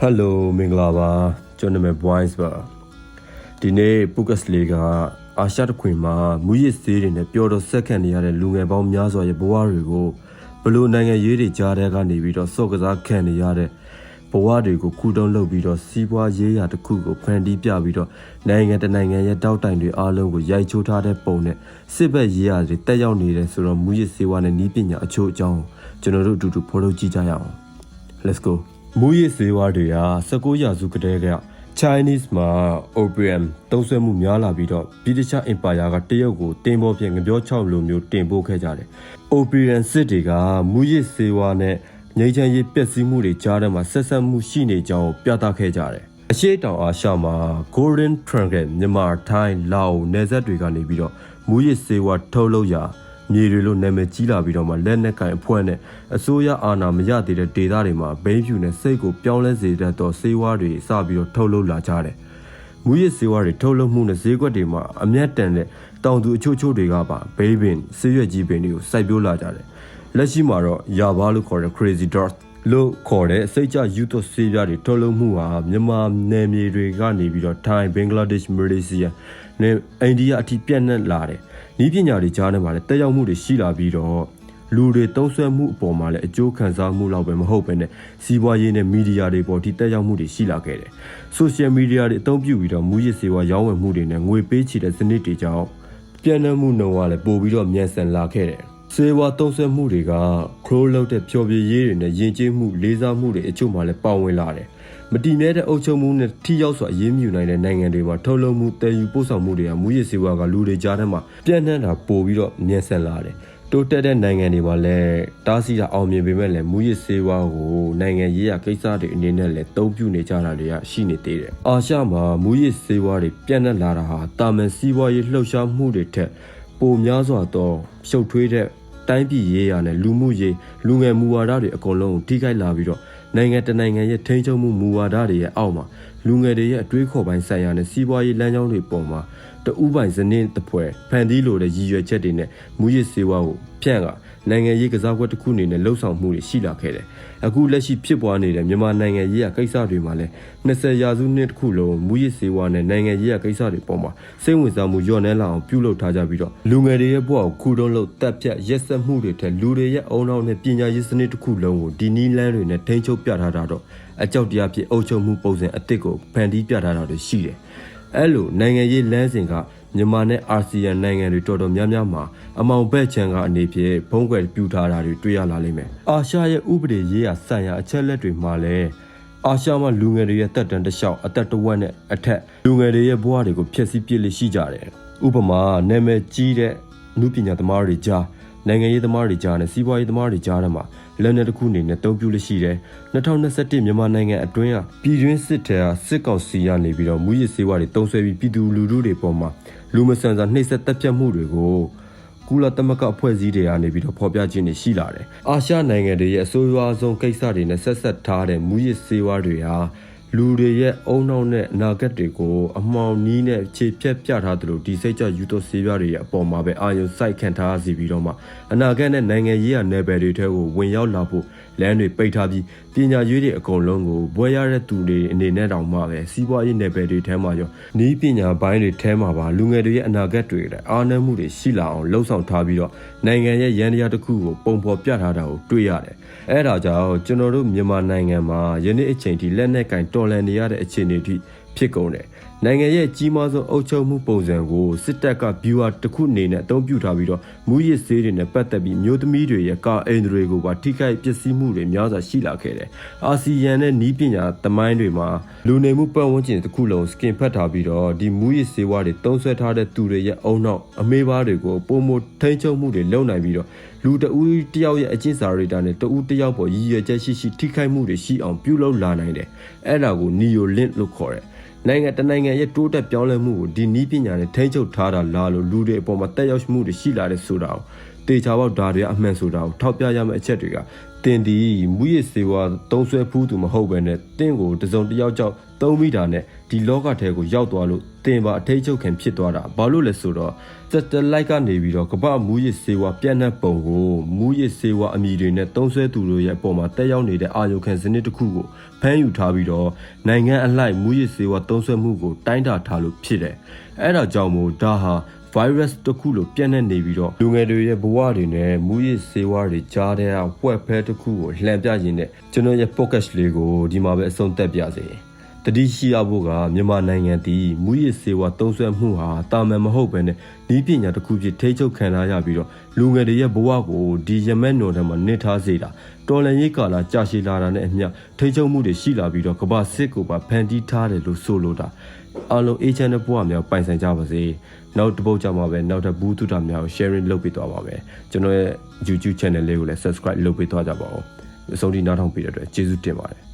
ဟယ်လိုမင်္ဂလာပါကျွန်တော်နာမည် Boys ပါဒီနေ့ Focus လေးကအာရှတစ်ခွင်မှာမူရစ်စေးတွေနဲ့ပျော်တော်ဆက်ခံနေရတဲ့လူငယ်ပေါင်းများစွာရဲ့ဘဝတွေကိုဘလို့နိုင်ငံရေးတွေကြားတဲ့ကနေပြီးတော့စော့ကစားခံနေရတဲ့ဘဝတွေကိုခုတုံးလုပ်ပြီးတော့စီးပွားရေးရာတစ်ခုကိုဖန်တီးပြပြီးတော့နိုင်ငံတကာနိုင်ငံရဲ့တောက်တိုင်တွေအားလုံးကိုရိုက်ချိုးထားတဲ့ပုံနဲ့စစ်ဘက်ရေးရာတွေတက်ရောက်နေတယ်ဆိုတော့မူရစ်စေးဝါနဲ့နီးပညာအချို့အကြောင်းကိုကျွန်တော်တို့အတူတူဖော်ထုတ်ကြည့်ကြရအောင် let's go မူရစ်စေဝါတွေဟာ19ရာစုကတည်းက Chinese မှာ opium သုံးစွဲမှုများလာပြီးတော့ဗြိတိရှ်အင်ပါယာကတရုတ်ကိုတင်ပေါ်ပြင်ငပြော6လိုမျိုးတင်ပို့ခဲ့ကြတယ်။ opium စစ်တွေကမူရစ်စေဝါနဲ့ငြိမ်းချမ်းရေးပျက်စီးမှုတွေကြားထဲမှာဆက်ဆက်မှုရှိနေကြောင်းပြသခဲ့ကြတယ်။အရှိတောင်အာရှမှာ Golden Triangle မြန်မာထိုင်းလာအိုနယ်စပ်တွေကနေပြီးတော့မူရစ်စေဝါထုတ်လုပ်ရာ မြေတွေလို့နာမည်ကြီးလာပြီးတော့မှလက်နက်ကင်အဖွဲ့နဲ့အစိုးရအာဏာမရသေးတဲ့ဒေသတွေမှာဘိန်းဖြူနဲ့စိတ်ကိုပြောင်းလဲစေတတ်သောစေဝါတွေစပြီးတော့ထုတ်လုပ်လာကြတယ်။မူရစ်စေဝါတွေထုတ်လုပ်မှုနဲ့ဈေးကွက်တွေမှာအမျက်တန်တဲ့တောင်သူအချို့ချို့တွေကပါဘိန်းပင်ဆေးရွက်ကြီးပင်တွေကိုစိုက်ပျိုးလာကြတယ်။လက်ရှိမှာတော့ယာဘာလို့ခေါ်တဲ့ crazy dot လို့ခေါ်တဲ့စိတ်ကြယူသွဆေးပြားတွေထုတ်လုပ်မှုဟာမြန်မာနယ်မြေတွေကနေပြီးတော့ထိုင်းဘင်္ဂလားဒေ့ရှ်မလေးရှားနဲ့အိန္ဒိယအထိပြန့်နှံ့လာတယ်။ ဤပညာတွေကြားထဲမှာလည်းတက်ရောက်မှုတွေရှိလာပြီးတော့လူတွေတုံးဆွဲမှုအပေါ်မှာလည်းအကျိုးခံစားမှုလောက်ပဲမဟုတ်ပဲနဲ့စီးပွားရေးနဲ့မီဒီယာတွေပေါ်ထိတက်ရောက်မှုတွေရှိလာခဲ့တယ်။ social media တွေအသုံးပြုပြီးတော့မူရစ်စေဝါရောင်းဝယ်မှုတွေနဲ့ငွေပေးချေတဲ့စနစ်တွေကြောင့်ပြန့်နှံ့မှုနှုန်းကလည်းပိုပြီးတော့မြန်ဆန်လာခဲ့တယ်။စေဝါတုံးဆွဲမှုတွေကခရိုးလောက်တဲ့ပျော်ပြည့်ရေးတွေနဲ့ယဉ်ကျေးမှုလေးစားမှုတွေအချို့မှလည်းပါဝင်လာတယ်။ မတည်မြဲတဲ့အုပ်ချုပ်မှုနဲ့ထိရောက်စွာအရေးမြူနိုင်တဲ့နိုင်ငံတွေမှာထုတ်လုပ်မှုတည်ယူပို့ဆောင်မှုတွေကမူရစ်စေဝါကလူတွေကြားထဲမှာပြန့်နှံ့တာပိုပြီးတော့မြန်ဆန်လာတယ်။တိုးတက်တဲ့နိုင်ငံတွေမှာလည်းတားဆီးတာအောင်မြင်ပေမဲ့လည်းမူရစ်စေဝါကိုနိုင်ငံရေးရာကိစ္စတွေအနေနဲ့လည်းတုံ့ပြုနေကြတာတွေကရှိနေသေးတယ်။အာရှမှာမူရစ်စေဝါတွေပြန့်နှံ့လာတာဟာတာမန်စီးပွားရေးလှုပ်ရှားမှုတွေထက်ပိုများစွာသောရှုပ်ထွေးတဲ့တိုင်းပြည်ရေးရာနဲ့လူမှုရေးလူငယ်မူဝါဒတွေအကုန်လုံးကိုထိခိုက်လာပြီးတော့ နိုင်ငံတနိုင်ငံရဲ့ထိန်းချုပ်မှုမူဝါဒတွေရဲ့အောက်မှာလူငယ်တွေရဲ့အတွေးခေါ်ပိုင်းဆိုင်ရာနဲ့စီးပွားရေးလမ်းကြောင်းတွေပေါ်မှာတအူးပိုင်စနစ်တစ်ဖွဲ့ဖန်တီးလိုတဲ့ရည်ရွယ်ချက်တွေနဲ့မူရစ်စေဝါကိုဖြန့်ကနိုင်ငံရေးကစားကွက်တစ်ခုအနေနဲ့လှုပ်ဆောင်မှုတွေရှိလာခဲ့တယ်။အခုလက်ရှိဖြစ်ပွားနေတဲ့မြန်မာနိုင်ငံရေးရာကိစ္စတွေမှာလည်း20ရာစုနှစ်တစ်ခုလုံးမူရစ်စေဝါနဲ့နိုင်ငံရေးရာကိစ္စတွေပေါ်မှာစိတ်ဝင်စားမှုညှော့နှဲလာအောင်ပြုလုပ်ထားကြပြီးတော့လူငယ်တွေရဲ့ဘဝကိုခုတုံးလို့တက်ပြတ်ရက်စက်မှုတွေထက်လူတွေရဲ့အုံနောက်နဲ့ပညာရေးစနစ်တစ်ခုလုံးကိုဒီနီးလန်းတွေနဲ့ထိန်းချုပ်ပြထားတာတော့အကြောက်တရားဖြစ်အုပ်ချုပ်မှုပုံစံအစ်စ်ကိုဖန်တီးပြထားတာတွေရှိတယ်။ အဲ့လိုနိုင်ငံရေးလမ်းစဉ်ကမြန်မာနဲ့အာဆီယံနိုင်ငံတွေတော်တော်များများမှာအမောင်ဘက်ချန်ကအနေဖြင့်ဖုံးကွယ်ပြူထားတာတွေတွေ့ရလာလိမ့်မယ်။အာရှရဲ့ဥပဒေရေးရာဆိုင်ရာအချက်လက်တွေမှာလည်းအာရှမှာလူငယ်တွေရဲ့တက်တန်တစ်လျှောက်အသက်တဝက်နဲ့အထက်လူငယ်တွေရဲ့ဘဝတွေကိုဖျက်ဆီးပစ်လိရှိကြတယ်။ဥပမာနာမည်ကြီးတဲ့နုပညာသမားတွေကြား နိုင်ငံရေးသမားတွေကြားနဲ့စီးပွားရေးသမားတွေကြားထဲမှာလက်နက်တစ်ခုအနေနဲ့တုံ့ပြုလို့ရှိတယ်။2021မြန်မာနိုင်ငံအတွင်းကပြည်တွင်းစစ်ထဲကစစ်ကောင်စီကနေပြီးတော့မူရစ်စေဝါတွေတုံးဆွဲပြီးပြည်သူလူထုတွေပေါ်မှာလူမဆန်စွာနှိပ်စက်တပ်ဖြတ်မှုတွေကိုကုလသမဂ္ဂအဖွဲ့အစည်းတွေကနေပြီးတော့ဖော်ပြခြင်းတွေရှိလာတယ်။အာရှနိုင်ငံတွေရဲ့အဆိုးရွားဆုံးကိစ္စတွေနဲ့ဆက်ဆက်ထားတဲ့မူရစ်စေဝါတွေဟာ လူတွေရဲ့အုံနောက်နဲ့အနာဂတ်တွေကိုအမှောင်နီးနဲ့ခြေဖြတ်ပြထားသလိုဒီစိတ်ကြယူသွဆေးပြားတွေရဲ့အပေါ်မှာပဲအာရုံစိုက်ခံထားစီပြီးတော့မှအနာဂတ်နဲ့နိုင်ငံရေးရနယ်ပယ်တွေထဲကိုဝင်ရောက်လာဖို့လမ်းတွေပိတ်ထားပြီးပညာရေးတွေအကုန်လုံးကိုဘွဲရတဲ့သူတွေအနေနဲ့တောင်မှပဲစီးပွားရေးနယ်ပယ်တွေထဲမှာရောနီးပညာပိုင်းတွေထဲမှာပါလူငယ်တွေရဲ့အနာဂတ်တွေလည်းအားနည်းမှုတွေရှိလာအောင်လှုံ့ဆော်ထားပြီးတော့နိုင်ငံရဲ့ရန်တရားတစ်ခုကိုပုံဖော်ပြထားတာကိုတွေ့ရတယ်။ အဲဒါကြောင့်ကျွန်တော်တို့မြန်မာနိုင်ငံမှာယနေ့အချိန်ထိလက်နက်ကင်တော်လန်နေရတဲ့အခြေအနေထိ ဖြစ်ကုန်တယ်။နိုင်ငံရဲ့ကြီးမားဆုံးအုပ်ချုပ်မှုပုံစံကိုစစ်တပ်က viewer တစ်ခုအနေနဲ့အသုံးပြုထားပြီးတော့မူရစ်ဆေးတွေနဲ့ပတ်သက်ပြီးမျိုးသမီးတွေရဲ့ကာအိမ်တွေကိုပါထိခိုက်ပျက်စီးမှုတွေများစွာရှိလာခဲ့တယ်။အာဆီယံနဲ့နီးပညာသမိုင်းတွေမှာလူနေမှုပတ်ဝန်းကျင်တစ်ခုလုံးစကင်ဖတ်ထားပြီးတော့ဒီမူရစ်ဆေးဝါးတွေတုံးဆွဲထားတဲ့သူတွေရဲ့အုံနောက်အမေးပါးတွေကိုပုံမထိန်းချုပ်မှုတွေလုပ်နိုင်ပြီးတော့လူတဦးတယောက်ရဲ့အကျင့်စာရိတ္တနဲ့တဦးတယောက်ပေါ်ရည်ရွယ်ချက်ရှိရှိထိခိုက်မှုတွေရှိအောင်ပြုလုပ်လာနိုင်တယ်။အဲ့ဒါကို neo link လို့ခေါ်တယ်။ နိုင်ငံတနိုင်ငံရဲ့တိုးတက်ပြောင်းလဲမှုကိုဒီနီးပညာနဲ့ထိန်းချုပ်ထားတာလားလို့လူတွေအပေါ်မှာတက်ရောက်မှုတွေရှိလာတဲ့ဆိုတာကိုတေချာပေါက်ဒါတွေအမှန်ဆိုတာကိုထောက်ပြရမယ့်အချက်တွေက တင်ဒီမူရစ်စေဝါသုံးဆွဲဖူးသူမဟုတ်ပဲနဲ့တင့်ကိုတစုံတစ်ယောက်ကြောင့်သုံးမိတာနဲ့ဒီလောကထဲကိုရောက်သွားလို့တင်ပါအထိတ်ချုပ်ခင်ဖြစ်သွားတာဘာလို့လဲဆိုတော့စက်တလိုက်ကနေပြီးတော့ကမ္ဘာမူရစ်စေဝါပြန့်နှံ့ပုံကိုမူရစ်စေဝါအမည်တွေနဲ့သုံးဆွဲသူတို့ရဲ့အပေါ်မှာတက်ရောက်နေတဲ့အာယုခံစနစ်တစ်ခုကိုဖမ်းယူထားပြီးတော့နိုင်ငံအလိုက်မူရစ်စေဝါသုံးဆွဲမှုကိုတိုင်းတာထားလို့ဖြစ်တယ်အဲ့ဒါကြောင့်မို့ဒါဟာ virus တစ်ခုလိုပြန့်နှံ့နေပြီးတော့လူငယ်တွေရဲ့ဘဝတွေနဲ့မူရစ်ဆေးဝါးတွေကြားတဲ့ဝက်ဖဲတစ်ခုကိုလှန်ပြရင်းနဲ့ကျွန်တော်ရဲ့ podcast လေးကိုဒီမှာပဲအဆုံးသတ်ပြစေ တတိရှိရဖို့ကမြန်မာနိုင်ငံတည်မူရစ်ဆေးဝါးသုံးစွဲမှုဟာတာမန်မဟုတ်ပဲနဲ့ဤပညာတစ်ခုဖြစ်ထိချုပ်ခံထားရပြီးတော့လူငယ်တွေရဲ့ဘဝကိုဒီရမက်နုံထဲမှာနစ်ထားစေတာတော်လန်ရေးကာလကြာရှည်လာတာနဲ့အမျှထိချုပ်မှုတွေရှိလာပြီးတော့ကမ္ဘာစစ်ကိုပါဖန်တီးထားတယ်လို့ဆိုလိုတာအားလုံး A channel ဘဝများပိုင်ဆိုင်ကြပါစေနောက်တစ်ပုတ်ကြမှာပဲနောက်ထပ်ဘူးတုတာများကို sharing လုပ်ပေးသွားပါမယ်ကျွန်တော်ရဲ့ YouTube channel လေးကိုလည်း subscribe လုပ်ပေးသွားကြပါဦးအဆုံးထိနားထောင်ပေးတဲ့အတွက်ကျေးဇူးတင်ပါတယ်